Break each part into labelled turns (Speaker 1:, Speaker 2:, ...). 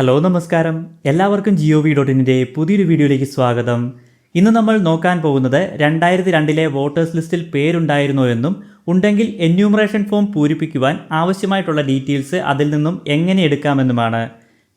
Speaker 1: Hello നമസ്കാരം. എല്ലാവർക്കും Jio V dot ഇന്നിന്റെ പുതിയൊരു വീഡിയോയിലേക്ക് സ്വാഗതം. ഇന്ന് നമ്മൾ നോക്കാൻ പോകുന്നത് രണ്ടായിരത്തി രണ്ടിലെ വോട്ടേഴ്സ് ലിസ്റ്റിൽ പേരുണ്ടായിരുന്നോ എന്നും ഉണ്ടെങ്കിൽ എന്യൂമറേഷൻ ഫോം പൂരിപ്പിക്കുവാൻ ആവശ്യമായിട്ടുള്ള ഡീറ്റെയിൽസ് അതിൽ നിന്നും എങ്ങനെ എടുക്കാമെന്നുമാണ്.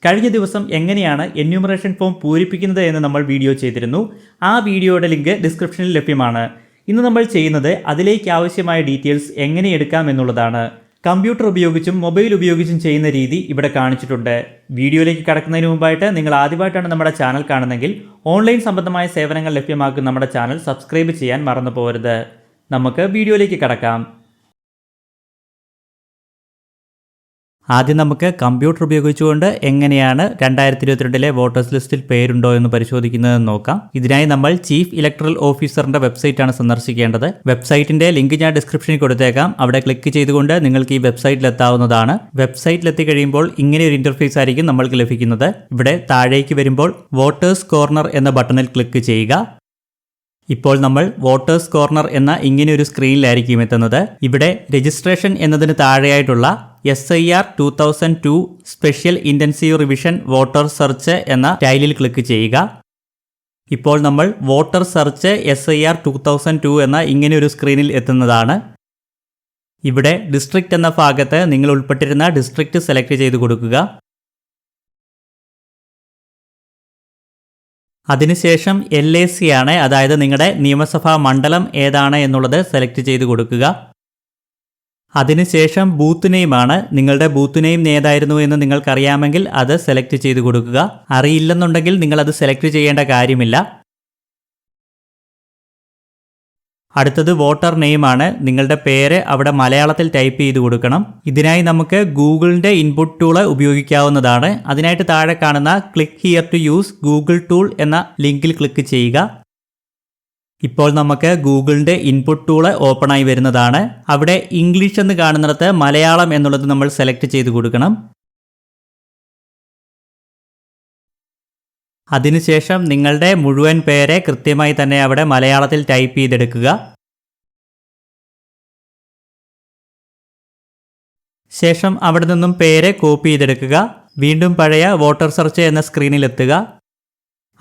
Speaker 1: കഴിഞ്ഞ ദിവസം എങ്ങനെയാണ് എന്യൂമറേഷൻ ഫോം പൂരിപ്പിക്കുന്നത് എന്ന് നമ്മൾ വീഡിയോ ചെയ്തിരുന്നു. ആ വീഡിയോയുടെ ലിങ്ക് ഡിസ്ക്രിപ്ഷനിൽ ലഭ്യമാണ്. ഇന്ന് നമ്മൾ ചെയ്യുന്നത് അതിലേക്ക് ആവശ്യമായ ഡീറ്റെയിൽസ് എങ്ങനെ എടുക്കാം എന്നുള്ളതാണ്. കമ്പ്യൂട്ടർ ഉപയോഗിച്ചും മൊബൈൽ ഉപയോഗിച്ചും ചെയ്യുന്ന രീതി ഇവിടെ കാണിച്ചിട്ടുണ്ട്. വീഡിയോയിലേക്ക് കടക്കുന്നതിന് മുമ്പായിട്ട് നിങ്ങൾ ആദ്യമായിട്ടാണ് നമ്മുടെ ചാനൽ കാണുന്നതെങ്കിൽ ഓൺലൈൻ സംബന്ധമായ സേവനങ്ങൾ ലഭ്യമാക്കുന്ന നമ്മുടെ ചാനൽ സബ്സ്ക്രൈബ് ചെയ്യാൻ മറന്നു പോകരുത് നമുക്ക് വീഡിയോയിലേക്ക് കടക്കാം. ആദ്യം നമുക്ക് കമ്പ്യൂട്ടർ ഉപയോഗിച്ചുകൊണ്ട് എങ്ങനെയാണ് രണ്ടായിരത്തി ഇരുപത്തിരണ്ടിലെ വോട്ടേഴ്സ് ലിസ്റ്റിൽ പേരുണ്ടോ എന്ന് പരിശോധിക്കുന്നതെന്ന് നോക്കാം. ഇതിനായി നമ്മൾ ചീഫ് ഇലക്ട്രൽ ഓഫീസറിന്റെ വെബ്സൈറ്റ് ആണ് സന്ദർശിക്കേണ്ടത്. വെബ്സൈറ്റിന്റെ ലിങ്ക് ഞാൻ ഡിസ്ക്രിപ്ഷനിൽ കൊടുത്തേക്കാം. അവിടെ ക്ലിക്ക് ചെയ്തുകൊണ്ട് നിങ്ങൾക്ക് ഈ വെബ്സൈറ്റിൽ എത്താവുന്നതാണ്. വെബ്സൈറ്റിൽ എത്തിക്കഴിയുമ്പോൾ ഇങ്ങനെ ഒരു ഇന്റർഫേസ് ആയിരിക്കും നമ്മൾക്ക് ലഭിക്കുന്നത്. ഇവിടെ താഴേക്ക് വരുമ്പോൾ വോട്ടേഴ്സ് കോർണർ എന്ന ബട്ടണിൽ ക്ലിക്ക് ചെയ്യുക. ഇപ്പോൾ നമ്മൾ വോട്ടേഴ്സ് കോർണർ എന്ന ഇങ്ങനെ ഒരു സ്ക്രീനിലായിരിക്കും എത്തുന്നത്. ഇവിടെ രജിസ്ട്രേഷൻ എന്നതിന് താഴെയായിട്ടുള്ള S I R two thousand two special intensive revision voter search എന്ന ടൈലിൽ ക്ലിക്ക് ചെയ്യുക. ഇപ്പോൾ നമ്മൾ voter search S I R two thousand two എന്ന ഇങ്ങനെ ഒരു സ്ക്രീനിൽ എത്തുന്നതാണ്. ഇവിടെ ഡിസ്ട്രിക്റ്റ് എന്ന ഭാഗത്ത് നിങ്ങൾ ഉൾപ്പെട്ടിരുന്ന ഡിസ്ട്രിക്റ്റ് സെലക്ട് ചെയ്ത് കൊടുക്കുക. അതിനുശേഷം എൽ എ സി ആണ് അതായത് നിങ്ങളുടെ നിയമസഭാ മണ്ഡലം ഏതാണ് എന്നുള്ളത് സെലക്ട് ചെയ്ത് കൊടുക്കുക. അതിനുശേഷം ബൂത്ത് നെയിമാണ് നിങ്ങളുടെ ബൂത്ത് നെയിം ഏതായിരുന്നു എന്ന് നിങ്ങൾക്കറിയാമെങ്കിൽ അത് സെലക്ട് ചെയ്ത് കൊടുക്കുക. അറിയില്ലെന്നുണ്ടെങ്കിൽ നിങ്ങൾ അത് സെലക്ട് ചെയ്യേണ്ട കാര്യമില്ല. അടുത്തത് വോട്ടർ നെയിമാണ്. നിങ്ങളുടെ പേര് അവിടെ മലയാളത്തിൽ ടൈപ്പ് ചെയ്ത് കൊടുക്കണം. ഇതിനായി നമുക്ക് ഗൂഗിളിന്റെ ഇൻപുട്ട് ടൂൾ ഉപയോഗിക്കാവുന്നതാണ്. അതിനായിട്ട് താഴെ കാണുന്ന click here to use Google tool എന്ന ലിങ്കിൽ ക്ലിക്ക് ചെയ്യുക. ഇപ്പോൾ നമുക്ക് ഗൂഗിളിന്റെ ഇൻപുട്ട് ടൂൾ ഓപ്പൺ ആയി വരുന്നതാണ്. അവിടെ ഇംഗ്ലീഷ് എന്ന് കാണുന്നിടത്ത് മലയാളം എന്നുള്ളത് നമ്മൾ സെലക്ട് ചെയ്ത് കൊടുക്കണം. അതിനുശേഷം നിങ്ങളുടെ മുഴുവൻ പേരെ കൃത്യമായി തന്നെ അവിടെ മലയാളത്തിൽ ടൈപ്പ് ചെയ്തെടുക്കുക. ശേഷം അവിടെ നിന്നും പേര് കോപ്പി ചെയ്തെടുക്കുക. വീണ്ടും പഴയ വോട്ടർ സെർച്ച് എന്ന സ്ക്രീനിൽ എത്തുക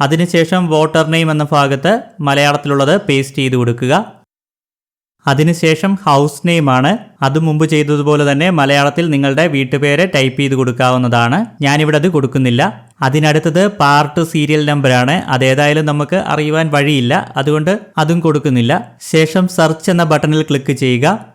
Speaker 1: അതിനുശേഷം വോട്ടർ നെയിം എന്ന ഭാഗത്ത് മലയാളത്തിലുള്ളത് പേസ്റ്റ് ചെയ്ത് കൊടുക്കുക. അതിനുശേഷം ഹൗസ് നെയിമാണ് അത് മുമ്പ് ചെയ്തതുപോലെ തന്നെ മലയാളത്തിൽ നിങ്ങളുടെ വീട്ടുപേര് ടൈപ്പ് ചെയ്ത് കൊടുക്കാവുന്നതാണ്. ഞാനിവിടെ അത് കൊടുക്കുന്നില്ല. അതിനടുത്തത് പാർട്ട് സീരിയൽ നമ്പറാണ് അതേതായാലും നമുക്ക് അറിയുവാൻ വഴിയില്ല. അതുകൊണ്ട് അതും കൊടുക്കുന്നില്ല. ശേഷം സെർച്ച് എന്ന ബട്ടണിൽ ക്ലിക്ക് ചെയ്യുക.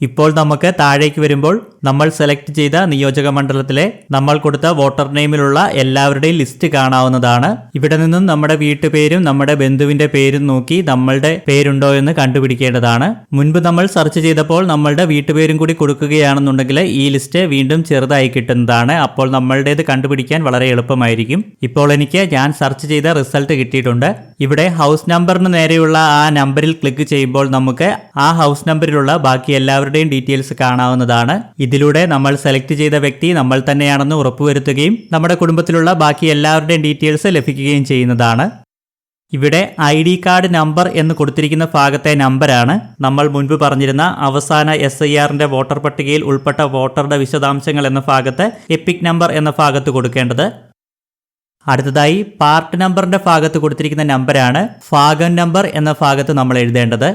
Speaker 1: ഇപ്പോൾ നമുക്ക് താഴേക്ക് വരുമ്പോൾ നമ്മൾ സെലക്ട് ചെയ്ത നിയോജക മണ്ഡലത്തിലെ നമ്മൾ കൊടുത്ത വോട്ടർ നെയിമിലുള്ള എല്ലാവരുടെയും ലിസ്റ്റ് കാണാവുന്നതാണ്. ഇവിടെ നിന്നും നമ്മുടെ വീട്ടുപേരും നമ്മുടെ ബന്ധുവിന്റെ പേരും നോക്കി നമ്മളുടെ പേരുണ്ടോ എന്ന് കണ്ടുപിടിക്കേണ്ടതാണ്. മുൻപ് നമ്മൾ സെർച്ച് ചെയ്തപ്പോൾ നമ്മളുടെ വീട്ടുപേരും കൂടി കൊടുക്കുകയാണെന്നുണ്ടെങ്കിൽ ഈ ലിസ്റ്റ് വീണ്ടും ചെറുതായി കിട്ടുന്നതാണ്. അപ്പോൾ നമ്മളുടേത് കണ്ടുപിടിക്കാൻ വളരെ എളുപ്പമായിരിക്കും. ഇപ്പോൾ എനിക്ക് ഞാൻ സെർച്ച് ചെയ്ത റിസൾട്ട് കിട്ടിയിട്ടുണ്ട്. ഇവിടെ ഹൗസ് നമ്പറിന് നേരെയുള്ള ആ നമ്പറിൽ ക്ലിക്ക് ചെയ്യുമ്പോൾ നമുക്ക് ആ ഹൗസ് നമ്പറിലുള്ള ബാക്കി എല്ലാവരുടെയും ഡീറ്റെയിൽസ് കാണാവുന്നതാണ്. ഇതിലൂടെ നമ്മൾ സെലക്ട് ചെയ്ത വ്യക്തി നമ്മൾ തന്നെയാണെന്ന് ഉറപ്പുവരുത്തുകയും നമ്മുടെ കുടുംബത്തിലുള്ള ബാക്കി എല്ലാവരുടെയും ഡീറ്റെയിൽസ് ലഭിക്കുകയും ചെയ്യുന്നതാണ്. ഇവിടെ ഐ ഡി കാർഡ് നമ്പർ എന്ന് കൊടുത്തിരിക്കുന്ന ഭാഗത്തെ നമ്പറാണ് നമ്മൾ മുൻപ് പറഞ്ഞിരുന്ന അവസാന എസ് ഐ ആറിന്റെ വോട്ടർ പട്ടികയിൽ ഉൾപ്പെട്ട വോട്ടറുടെ വിശദാംശങ്ങൾ എന്ന ഭാഗത്ത് എപ്പിക് നമ്പർ എന്ന ഭാഗത്ത് കൊടുക്കേണ്ടത്. അടുത്തതായി പാർട്ട് നമ്പറിന്റെ ഭാഗത്ത് കൊടുത്തിരിക്കുന്ന നമ്പരാണ് ഭാഗം നമ്പർ എന്ന ഭാഗത്ത് നമ്മൾ എഴുതേണ്ടത്.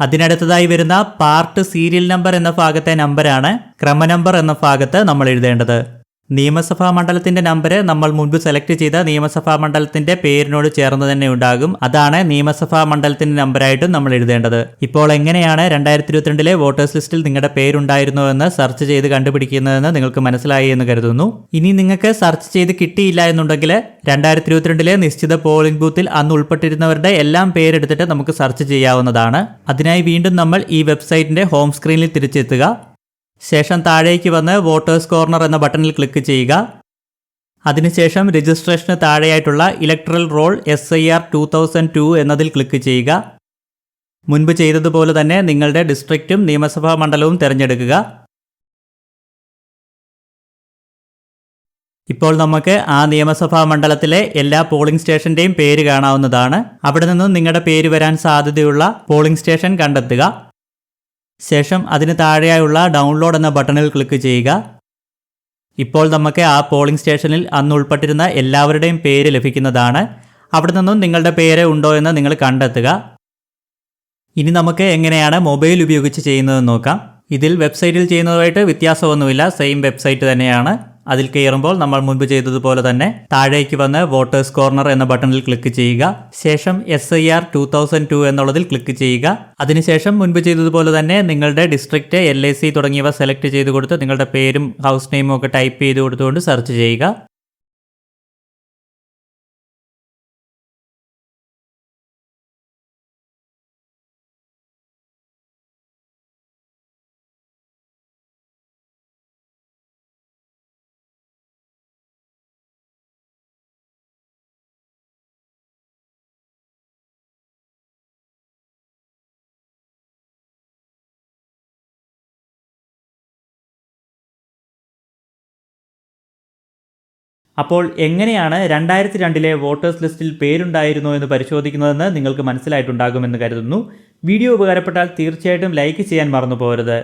Speaker 1: അതിനടുത്തതായി വരുന്ന പാർട്ട് സീരിയൽ നമ്പർ എന്ന ഭാഗത്തെ നമ്പറാണ് ക്രമനമ്പർ എന്ന ഭാഗത്ത് നമ്മൾ എഴുതേണ്ടത്. നിയമസഭാ മണ്ഡലത്തിന്റെ നമ്പർ നമ്മൾ മുൻപ് സെലക്ട് ചെയ്ത നിയമസഭാ മണ്ഡലത്തിന്റെ പേരിനോട് ചേർന്ന് തന്നെ ഉണ്ടാകും. അതാണ് നിയമസഭാ മണ്ഡലത്തിന്റെ നമ്പറായിട്ടും നമ്മൾ എഴുതേണ്ടത്. ഇപ്പോൾ എങ്ങനെയാണ് രണ്ടായിരത്തി ഇരുപത്തിരണ്ടിലെ വോട്ടേഴ്സ് ലിസ്റ്റിൽ നിങ്ങളുടെ പേരുണ്ടായിരുന്നോ എന്ന് സെർച്ച് ചെയ്ത് കണ്ടുപിടിക്കുന്നതെന്ന് നിങ്ങൾക്ക് മനസ്സിലായി എന്ന് കരുതുന്നു. ഇനി നിങ്ങൾക്ക് സെർച്ച് ചെയ്ത് കിട്ടിയില്ല എന്നുണ്ടെങ്കിൽ രണ്ടായിരത്തി ഇരുപത്തിരണ്ടിലെ നിശ്ചിത പോളിംഗ് ബൂത്തിൽ അന്ന് ഉൾപ്പെട്ടിരുന്നവരുടെ എല്ലാം പേരെടുത്തിട്ട് നമുക്ക് സെർച്ച് ചെയ്യാവുന്നതാണ്. അതിനായി വീണ്ടും നമ്മൾ ഈ വെബ്സൈറ്റിന്റെ ഹോം സ്ക്രീനിൽ തിരിച്ചെത്തുക. ശേഷം താഴേക്ക് വന്ന് വോട്ടേഴ്സ് കോർണർ എന്ന ബട്ടണിൽ ക്ലിക്ക് ചെയ്യുക. അതിനുശേഷം രജിസ്ട്രേഷന് താഴെയായിട്ടുള്ള electoral roll S I R two thousand two എന്നതിൽ ക്ലിക്ക് ചെയ്യുക. മുൻപ് ചെയ്തതുപോലെ തന്നെ നിങ്ങളുടെ ഡിസ്ട്രിക്റ്റും നിയമസഭാ മണ്ഡലവും തിരഞ്ഞെടുക്കുക. ഇപ്പോൾ നമുക്ക് ആ നിയമസഭാ മണ്ഡലത്തിലെ എല്ലാ പോളിംഗ് സ്റ്റേഷന്റെയും പേര് കാണാവുന്നതാണ്. അവിടെ നിന്നും നിങ്ങളുടെ പേര് വരാൻ സാധ്യതയുള്ള പോളിംഗ് സ്റ്റേഷൻ കണ്ടെത്തുക. ശേഷം അതിന് താഴെയായുള്ള ഡൗൺലോഡ് എന്ന ബട്ടണിൽ ക്ലിക്ക് ചെയ്യുക. ഇപ്പോൾ നമുക്ക് ആ പോളിംഗ് സ്റ്റേഷനിൽ അന്ന് ഉൾപ്പെട്ടിരുന്ന എല്ലാവരുടെയും പേര് ലഭിക്കുന്നതാണ്. അവിടെ നിന്നും നിങ്ങളുടെ പേര് ഉണ്ടോ എന്ന് നിങ്ങൾ കണ്ടെത്തുക. ഇനി നമുക്ക് എങ്ങനെയാണ് മൊബൈൽ ഉപയോഗിച്ച് ചെയ്യുന്നതെന്ന് നോക്കാം. ഇതിൽ വെബ്സൈറ്റിൽ ചെയ്യുന്നതുമായിട്ട് വ്യത്യാസമൊന്നുമില്ല. സെയിം വെബ്സൈറ്റ് തന്നെയാണ്. അതിൽ കയറുമ്പോൾ നമ്മൾ മുൻപ് ചെയ്തതുപോലെ തന്നെ താഴേക്ക് വന്ന് വോട്ടേഴ്സ് കോർണർ എന്ന ബട്ടണിൽ ക്ലിക്ക് ചെയ്യുക. ശേഷം S I R two thousand two എന്നുള്ളതിൽ ക്ലിക്ക് ചെയ്യുക. അതിനുശേഷം മുൻപ് ചെയ്തതുപോലെ തന്നെ നിങ്ങളുടെ ഡിസ്ട്രിക്റ്റ് എൽ ഐ സി തുടങ്ങിയവ സെലക്ട് ചെയ്ത് കൊടുത്ത് നിങ്ങളുടെ പേരും ഹൗസ് നെയിമും ഒക്കെ ടൈപ്പ് ചെയ്ത് കൊടുത്തുകൊണ്ട് സെർച്ച് ചെയ്യുക. അപ്പോൾ എങ്ങനെയാണ് രണ്ടായിരത്തി രണ്ടിലെ വോട്ടേഴ്സ് ലിസ്റ്റിൽ പേരുണ്ടായിരുന്നോ എന്ന് പരിശോധിക്കുന്നതെന്ന് നിങ്ങൾക്ക് മനസ്സിലായിട്ടുണ്ടാകുമെന്ന് കരുതുന്നു. വീഡിയോ ഉപകാരപ്പെട്ടാൽ തീർച്ചയായിട്ടും ലൈക്ക് ചെയ്യാൻ മറന്നു പോകരുത്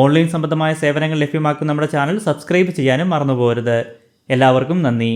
Speaker 1: ഓൺലൈൻ സംബന്ധമായ സേവനങ്ങൾ ലഭ്യമാക്കുന്ന നമ്മുടെ ചാനൽ സബ്സ്ക്രൈബ് ചെയ്യാനും മറന്നു പോകരുത് എല്ലാവർക്കും നന്ദി.